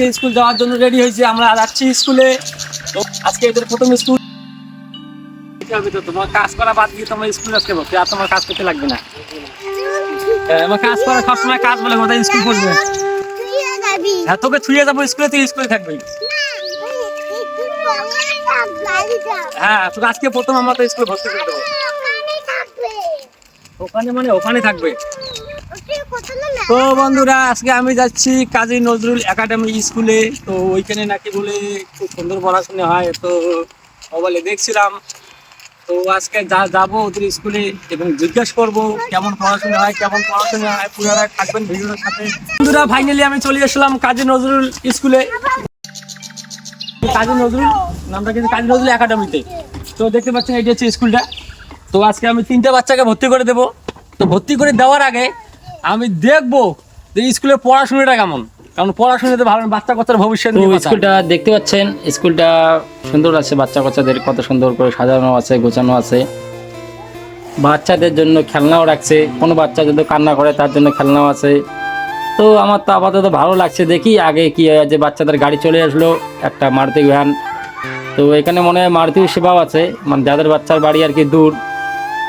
আজকে স্কুল যাওয়ার জন্য রেডি হয়েছে। আমরা যাচ্ছি স্কুলে। আজকে এদের প্রথম স্কুল। হবে তোমার কাজ করা বাদ দিয়ে তোমার স্কুল আজকে ভর্তি। আর তোমার কাজ করতে লাগবে না। আমার কাজ করা সবসময় কাজ বলে কোথায় স্কুল পড়বে হ্যাঁ তোকে ছুঁয়ে যাব স্কুলে, তুই স্কুলে থাকবি। হ্যাঁ তোকে আজকে প্রথম আমরা তো স্কুলে ভর্তি করে ওখানে মানে ওখানে থাকবে। তো বন্ধুরা আজকে আমি যাচ্ছি কাজী নজরুল একাডেমি স্কুলে। তো ওইখানে নাকি বলে খুব সুন্দর পড়াশোনা হয় তো মোবাইলে দেখছিলাম। তো আজকে যা যাব ওদের স্কুলে এবং জিজ্ঞেস করব কেমন পড়াশোনা হয় কেমন পড়াশোনা হয় পুরারা থাকবেন ভিডিওর সাথে। বন্ধুরা ফাইনালি আমি চলে আসলাম কাজী নজরুল স্কুলে। কাজী নজরুল নামটা কিন্তু কাজী নজরুল একাডেমিতে। তো দেখতে পাচ্ছেন এটি হচ্ছে স্কুলটা। তো আজকে আমি তিনটে বাচ্চাকে ভর্তি করে দেবো। তো ভর্তি করে দেওয়ার আগে আমি দেখব যে স্কুলের পড়াশোনাটা কেমন। কারণ পড়াশোনাতে ভালো বাচ্চা কাচ্চার ভবিষ্যৎ স্কুলটা দেখতে পাচ্ছেন স্কুলটা সুন্দর আছে বাচ্চা কাচ্চাদের কত সুন্দর করে সাজানো আছে গোছানো আছে। বাচ্চাদের জন্য খেলনাও রাখছে কোনো বাচ্চা যদি কান্না করে তার জন্য খেলনাও আছে। তো আমার তো আপাতত ভালো লাগছে দেখি আগে কি হয় যে বাচ্চাদের গাড়ি চলে আসলো একটা মারুতি ভ্যান। তো এখানে মনে হয় মারুতিও সেবাও আছে মানে যাদের বাচ্চার বাড়ি আর কি দূর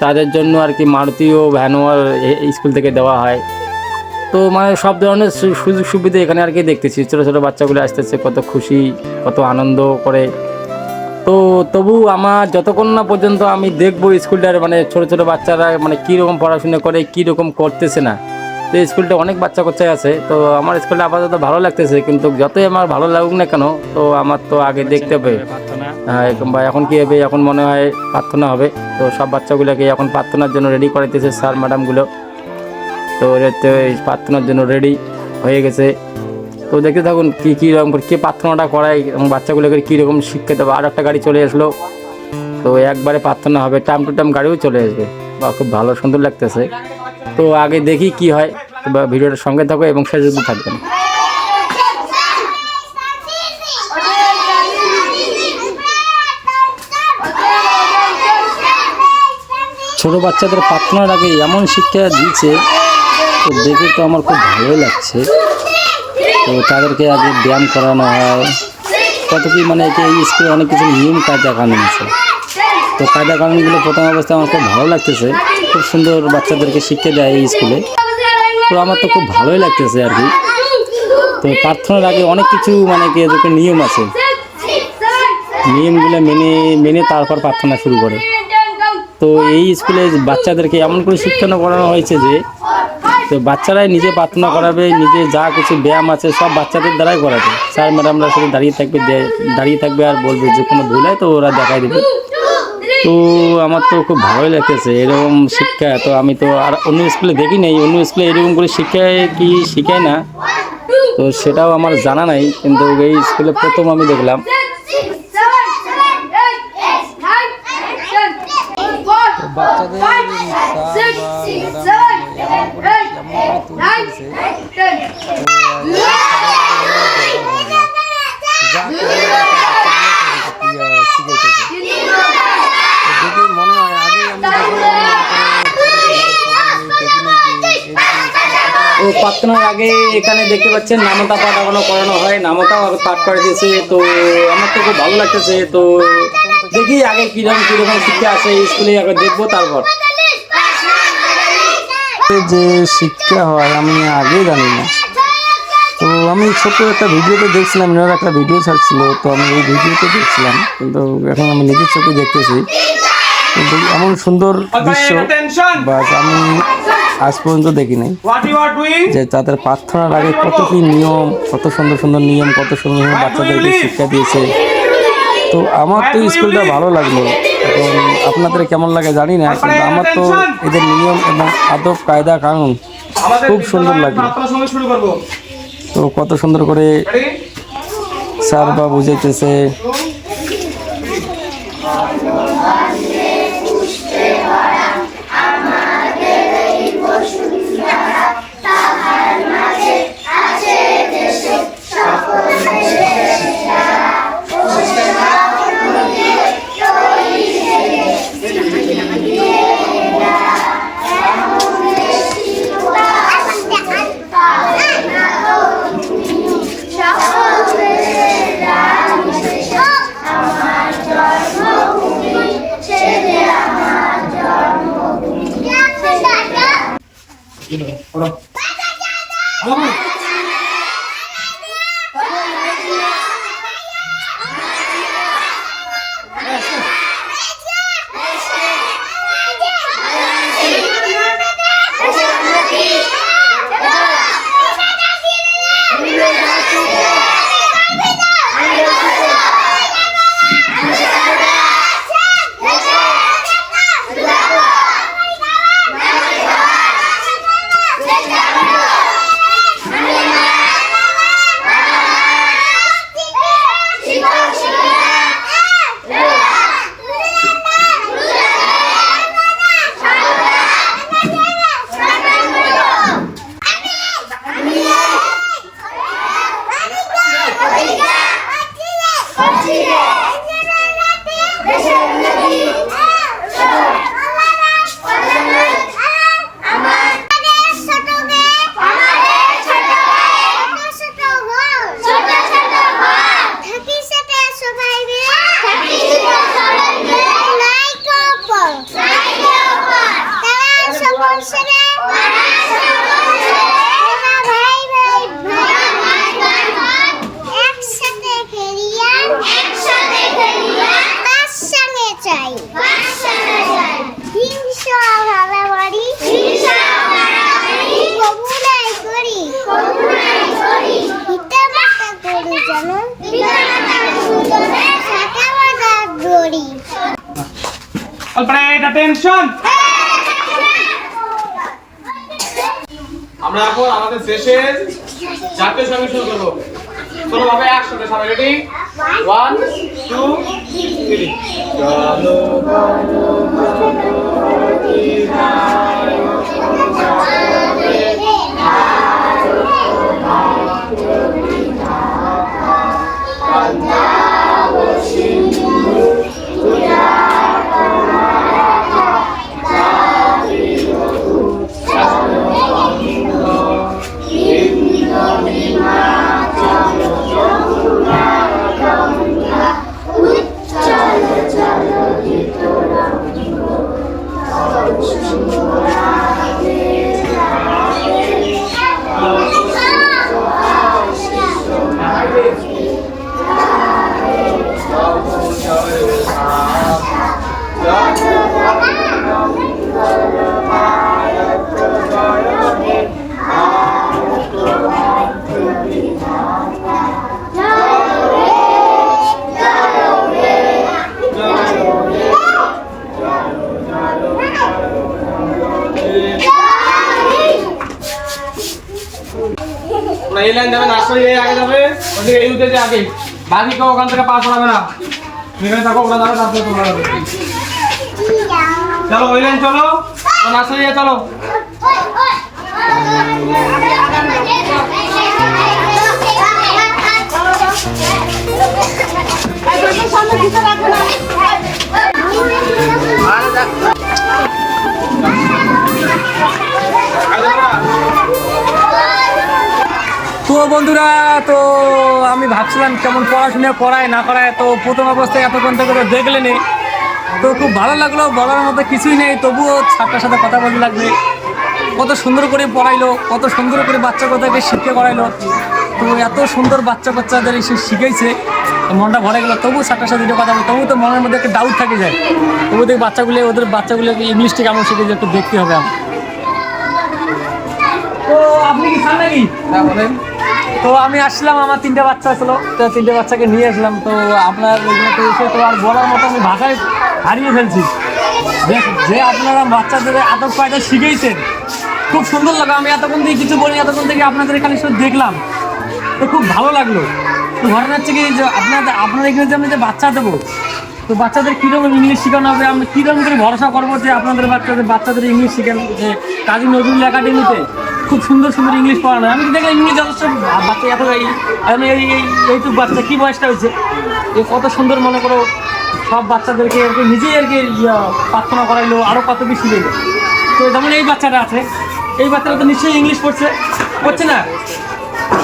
তাদের জন্য আর কি মারুতিও ভ্যানও আর- স্কুল থেকে দেওয়া হয়। তো মানে সব ধরনের সুযোগ সুবিধা এখানে আর কি দেখতেছি। ছোটো ছোটো বাচ্চাগুলো আসতেছে, কত খুশি, কত আনন্দ করে। তো তবু আমার যতক্ষণ না পর্যন্ত আমি দেখব স্কুলটার মানে ছোটো ছোটো বাচ্চারা মানে কীরকম পড়াশোনা করে, কীরকম করতেছে না, তো স্কুলটা অনেক বাচ্চা কাচ্চা আছে। তো আমার স্কুলটা আপাতত ভালো লাগতেছে, কিন্তু যতই আমার ভালো লাগুক না কেন, তো আমার তো আগে দেখতে হবে। বা এখন কি হবে? এখন মনে হয় প্রার্থনা হবে। তো সব বাচ্চাগুলোকে এখন প্রার্থনার জন্য রেডি করাইতেছে স্যার ম্যাডামগুলো তো প্রার্থনার জন্য রেডি হয়ে গেছে। তো দেখতে থাকুন কী কী রকম করে, কে প্রার্থনাটা করায় এবং বাচ্চাগুলোকে কীরকম শিক্ষা দেবে। আর একটা গাড়ি চলে আসলো। তো একবারে প্রার্থনা হবে টাইম টু টাইম গাড়িও চলে আসবে। বা খুব ভালো, সুন্দর লাগতেছে। তো আগে দেখি কি হয়। ভিডিওটার সঙ্গে থাকো এবং অবধি থাকবেন। ছোট বাচ্চাদের প্রার্থনার আগে এমন শিক্ষা দিয়েছে, তো দেখে তো আমার খুব ভালোই লাগছে। তো তাদেরকে আগে ব্যায়াম করানো হয়। কত কি মানে এই স্কুলে অনেক কিছু নিয়ম কায়দা কানুন আছে। তো কায়দা কানুনগুলো প্রথম অবস্থায় আমার খুব ভালো লাগতেছে। খুব সুন্দর বাচ্চাদেরকে শিক্ষা দেয় এই স্কুলে। তো আমার তো খুব ভালোই লাগতেছে আর কি। তো প্রার্থনার আগে অনেক কিছু মানে কি নিয়ম আছে। নিয়মগুলো মেনে মেনে তারপর প্রার্থনা শুরু করে। তো এই স্কুলে বাচ্চাদেরকে এমন করে শিক্ষানো করানো হয়েছে যে, তো বাচ্চারাই নিজে প্রার্থনা করাবে, নিজে যা কিছু ব্যায়াম আছে সব বাচ্চাদের দ্বারাই করাবে। স্যার ম্যাডামরা শুধু দাঁড়িয়ে থাকবে দাঁড়িয়ে থাকবে আর বলবে যে কোনো ভুল হয় তো ওরা দেখাই দেবে। তো আমার তো খুব ভালোই লাগতেছে, এরকম শিক্ষা। তো আমি তো আর অন্য স্কুলে দেখি নাই, অন্য স্কুলে এরকম করে শিক্ষায় কি শিখায় না? তো সেটাও আমার জানা নাই, কিন্তু এই স্কুলে প্রথম আমি দেখলাম। তো প্রার্থনার আগে এখানে দেখতে পাচ্ছেন নামতা পাঠ এখনও করানো হয়, নামতাও আগে পাঠ করে দিয়েছে তো আমার তো খুব ভালো লাগতেছে, তো দেখি আগে কীরকম কীরকম শিক্ষা আছে স্কুলে আগে দেখব তারপর। যে শিক্ষা হয় আমি আগে জানি না। তো আমি ছোট একটা ভিডিওতে দেখছিলাম এনার একটা ভিডিও ছাড়ছিল তো আমি এই ভিডিওতে দেখছিলাম। কিন্তু এখন আমি নিজের চোখে দেখতেছি। কিন্তু এমন সুন্দর দৃশ্য বাস আমি আজ পর্যন্ত দেখি নাই। যে তাদের প্রার্থনার আগে কত কি নিয়ম কত সুন্দর সুন্দর নিয়ম কত সুন্দর সুন্দর বাচ্চাদেরকে শিক্ষা দিয়েছে। তো আমার তো স্কুলটা ভালো লাগল। এবং আপনাদের কেমন লাগে জানি না কিন্তু আমার তো এদের নিয়ম এবং আদব কায়দা কানুন খুব সুন্দর লাগল। তো কত সুন্দর করে স্যার বা বুঝাইতেছে। অলরাইট অ্যাটেনশন আমরা এখন আমাদের দেশের জাতীয় সংগীত শুরু করব। চলো ভাবে একসাথে সবাই রেডি ওয়ান টু থ্রি যাবে নার্সারি এই আগে যাবে ওদিকে এই উঠে আগে। বাকি কেউ ওখান থেকে পাস করাবে না। এখানে থাকো ওরা যাবে তারপরে তোমরা যাবে। চলো ওই লাইন চলো নার্সারি চলো। তো বন্ধুরা, তো আমি ভাবছিলাম কেমন পড়াশোনা করায়, না করায়, তো প্রথম অবস্থায় এতক্ষণ থেকে তো দেখলেনি তো খুব ভালো লাগল, বলার মতো কিছুই নেই, তবুও ছাত্রের সাথে কথা বলতে লাগবে। কত সুন্দর করে পড়াইলো, কত সুন্দর করে বাচ্চা কথাকে শিক্ষা করাইলো। তো এত সুন্দর বাচ্চা বাচ্চাদের এসে শিখাইছে, তো মনটা ভরে গেলো তবু ছাত্রের সাথে কথা বলি তবু তো মনের মধ্যে একটা ডাউট থাকে যায়। তবু দেখি বাচ্চাগুলো, ওদের বাচ্চাগুলোকে ইংলিশটা কেমন শিখেছে, একটু দেখতে হবে আমার তো আপনি কি খান নাকি? হ্যাঁ বলেন। তো আমি আসলাম আমার তিনটে বাচ্চা ছিল তো তিনটে বাচ্চাকে নিয়ে আসলাম। তো আপনার এসে তো আর বলার মতো আমি ভাষায় হারিয়ে ফেলছি। যে আপনারা বাচ্চাদের আদব কায়দা শিখেছেন খুব সুন্দর লাগল। আমি এতক্ষণ থেকে কিছু বলি এতক্ষণ থেকে আপনাদের এখানে শুধু দেখলাম। তো খুব ভালো লাগল। তো ঘটনা হচ্ছে কি যে আপনাদের আপনাদের এখানে যে আমি যে বাচ্চা দেবো তো বাচ্চাদের কীরকম ইংলিশ শেখানো হবে? আমরা কীরকম করে ভরসা করব যে আপনাদের বাচ্চাদের বাচ্চাদের ইংলিশ শেখান? যে কাজী নজরুল একাডেমিতে খুব সুন্দর সুন্দর ইংলিশ পড়ানো আমি দেখলাম ইংলিশ যথেষ্ট বাচ্চা, এত এই আমি এই এই এইটুক বাচ্চা কী বয়সটা হয়েছে? এ কত সুন্দর মনে করো, সব বাচ্চাদেরকে আর কি নিজেই আর কি প্রার্থনা করাইলো আরও কত বেশি শিখেলো তো যেমন এই বাচ্চাটা আছে, এই বাচ্চাটা তো নিশ্চয়ই ইংলিশ পড়ছে পড়ছে না?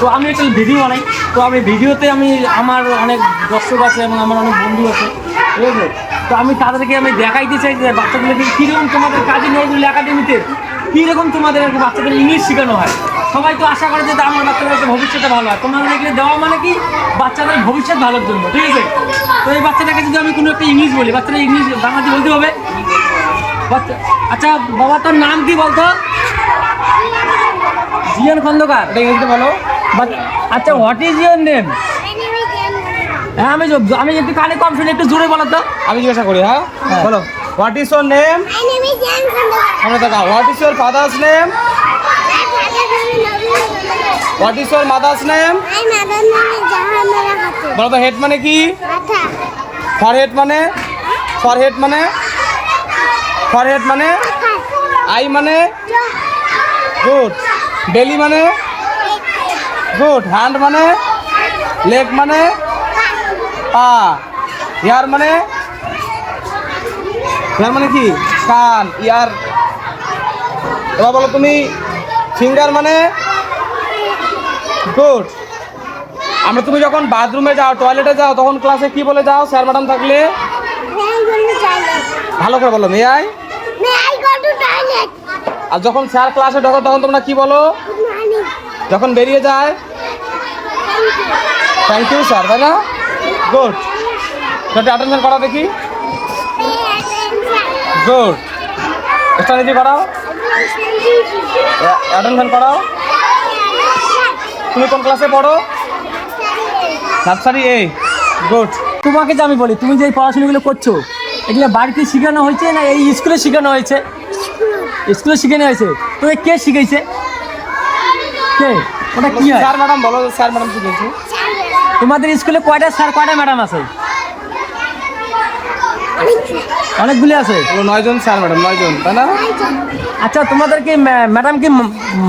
তো আমি একটা ভিডিও বানাই। তো আমি ভিডিওতে আমি, আমার অনেক দর্শক আছে এবং আমার অনেক বন্ধু আছে, ঠিক আছে? তো আমি তাদেরকে আমি দেখাইতে চাই যে বাচ্চাগুলোকে কীরকম তোমাদের কাজী নজরুল একাডেমিতে কীরকম তোমাদের আর কি বাচ্চাদের ইংলিশ শেখানো হয়? সবাই তো আশা করে যে আমার বাচ্চাদের একটা ভবিষ্যৎটা ভালো হয়। তোমাদের এগুলো দেওয়া মানে কি? বাচ্চাদের ভবিষ্যৎ ভালোর জন্য ঠিক আছে? তো এই বাচ্চাটাকে যদি আমি কোনো একটা ইংলিশ বলি বাচ্চাটা ইংলিশ বাংলাতে বলতে হবে? বাচ্চা আচ্ছা বাবা তোর নাম কি বলতো? জিয়ান খন্দকার। এটা ইংরেজিতে বলো। আচ্ছা হোয়াট ইজ ইউর নেম হ্যাঁ আমি আমি একটু কানে কম শুনে একটু জোরে বলো তো। আমি জিজ্ঞাসা করি হ্যাঁ? হ্যাঁ। বলো। What is your name My name is Jan Khandakar. আমরা দেখা what is your father's name. What is your mother's name. বলো তো হেড মানে কি? ফর হেড মানে? ফর হেড মানে? ফর হেড মানে? আই মানে? গুড বেলি মানে? গুড হ্যান্ড মানে? লেগ মানে? পা ইয়ার মানে? ইয়ার মানে কি? কান, ইয়ার। এবার বলো তুমি ফিঙ্গার মানে? গুড আমরা তুমি যখন বাথরুমে যাও টয়লেটে যাও, তখন ক্লাসে কি বলে যাও স্যার ম্যাডাম থাকলে? ভালো করে বলো may I May I? go to toilet? আর যখন স্যার ক্লাসে ঢোকো, তখন তোমরা কি বলো? যখন বেরিয়ে যায়? থ্যাংক ইউ স্যার তাই না? গুড সেটা অ্যাটেনশন করা দেখি. গুড স্ট্র্যাটেজি করাও অ্যাটেনশন করাও। তুমি কোন ক্লাসে পড়ো? নার্সারি এ। গুড। তোমাকে যে আমি বলি তুমি যে এই পড়াশোনাগুলো করছ এগুলো বাড়িতে শেখানো হয়েছে না এই স্কুলে শেখানো হয়েছে? স্কুলে শেখানো হয়েছে। তো কে শিখাইছে? কে? ওটা কি হয়? স্যার ম্যাডাম বলো স্যার ম্যাডাম শিখেছে তোমাদের স্কুলে কয়টা স্যার কয়টা ম্যাডাম আছে? অনেকগুলি আছে। নয়জন স্যার ম্যাডাম নয়জন তাই না? আচ্ছা তোমাদেরকে ম্যাডাম কি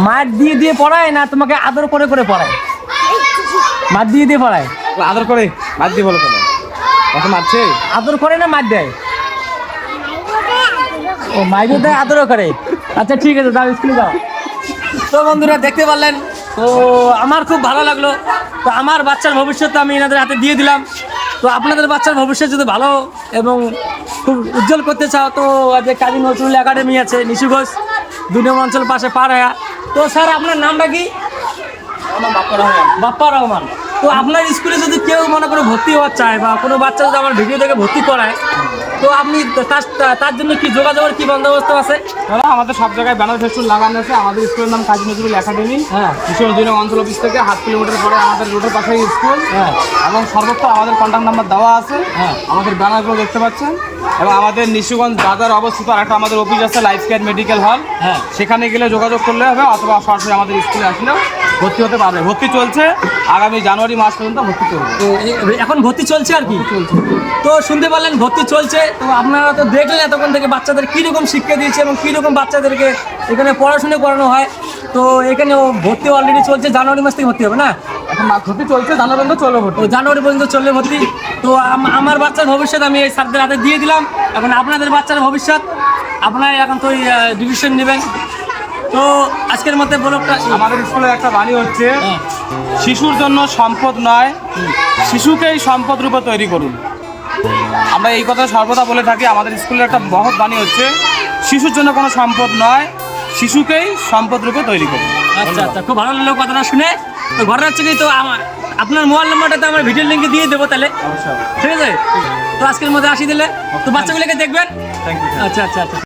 মার দিয়ে দিয়ে পড়ায় না তোমাকে আদর করে করে পড়ায়? মার দিয়ে দিয়ে পড়ায়? আদর করে মার দিয়ে বলো কেন? কত মারছে? আদর করে না মার দেয়? ও মাইকে দেয় আদরও করে। আচ্ছা ঠিক আছে যাও স্কুলে যাও। তো বন্ধুরা দেখতে পারলেন? তো আমার খুব ভালো লাগল। তো আমার বাচ্চার ভবিষ্যৎ আমি এনাদের হাতে দিয়ে দিলাম। তো আপনাদের বাচ্চার ভবিষ্যৎ যদি ভালো এবং খুব উজ্জ্বল করতে চাও তো যে কাজী নজরুল একাডেমি আছে নিশু ঘোষ দুই নম্বর অঞ্চল পাশে পাড়ায়া। তো স্যার আপনার নামটা কি? বাপ্পা রহমান। বাপ্পা রহমান। তো আপনার স্কুলে যদি কেউ মনে করে ভর্তি হওয়ার চায় বা কোনো বাচ্চা যদি আমার ভিডিও দেখে ভর্তি করায় তো আপনি তার জন্য কি যোগাযোগের কি বন্দোবস্ত আছে? দাদা আমাদের সব জায়গায় ব্যানার ফেস্টুন লাগানো আছে। আমাদের স্কুলের নাম কাজী নজরুল একাডেমি। হ্যাঁ। কিশোর দুই নং অঞ্চল অফিস থেকে হাফ কিলোমিটার পরে আমাদের রোডের পাশেই স্কুল। হ্যাঁ। এবং সর্বত্র আমাদের কন্ট্যাক্ট নাম্বার দেওয়া আছে। হ্যাঁ। আমাদের ব্যানারগুলো দেখতে পাচ্ছেন। এবং আমাদের নিশিগঞ্জ বাজার অবস্থিত একটা আমাদের অফিস আছে লাইফ কেয়ার মেডিকেল হল হ্যাঁ। সেখানে গেলে যোগাযোগ করলে হবে অথবা সরাসরি আমাদের স্কুলে আসলেও ভর্তি হতে পারবে। ভর্তি চলছে। আগামী জানুয়ারি মাস পর্যন্ত ভর্তি চলবে। তো এখন ভর্তি চলছে আর কি? চলছে। তো শুনতে পারলেন ভর্তি চলছে। তো আপনারা তো দেখলেন এতক্ষণ থেকে বাচ্চাদের কীরকম শিক্ষা দিয়েছে এবং কীরকম বাচ্চাদেরকে এখানে পড়াশুনো করানো হয়। তো এখানে ভর্তি অলরেডি চলছে জানুয়ারি মাস থেকে ভর্তি হবে না? এখন ভর্তি চলছে জানুয়ারি পর্যন্ত চলবে ভর্তি। জানুয়ারি পর্যন্ত চলবে ভর্তি। তো আমার বাচ্চার ভবিষ্যৎ আমি এই স্যারদের হাতে দিয়ে দিলাম। এখন আপনাদের বাচ্চার ভবিষ্যৎ। আপনারা এখন তো ডিভিশন নেবেন। তো আজকের মধ্যে ব্লগটা আমাদের স্কুলে একটা বাণী হচ্ছে হ্যাঁ। শিশুর জন্য সম্পদ নয় শিশুকেই সম্পদ রূপে তৈরি করুন। আমরা এই কথা সর্বদা বলে থাকি আমাদের স্কুলের একটা মহৎ বাণী হচ্ছে শিশুর জন্য কোনো সম্পদ নয় শিশুকেই সম্পদ রূপে তৈরি করুন। আচ্ছা আচ্ছা খুব ভালো লাগল কথাটা শুনে। তো ঘরে হচ্ছে কি তো আমার আপনার মোবাইল নাম্বারটা তো আমার ভিডিও লিঙ্কে দিয়ে দেবো তাহলে। ঠিক আছে? তো আজকের মধ্যে আসি দিলে তো বাচ্চাগুলোকে দেখবেন? আচ্ছা আচ্ছা আচ্ছা।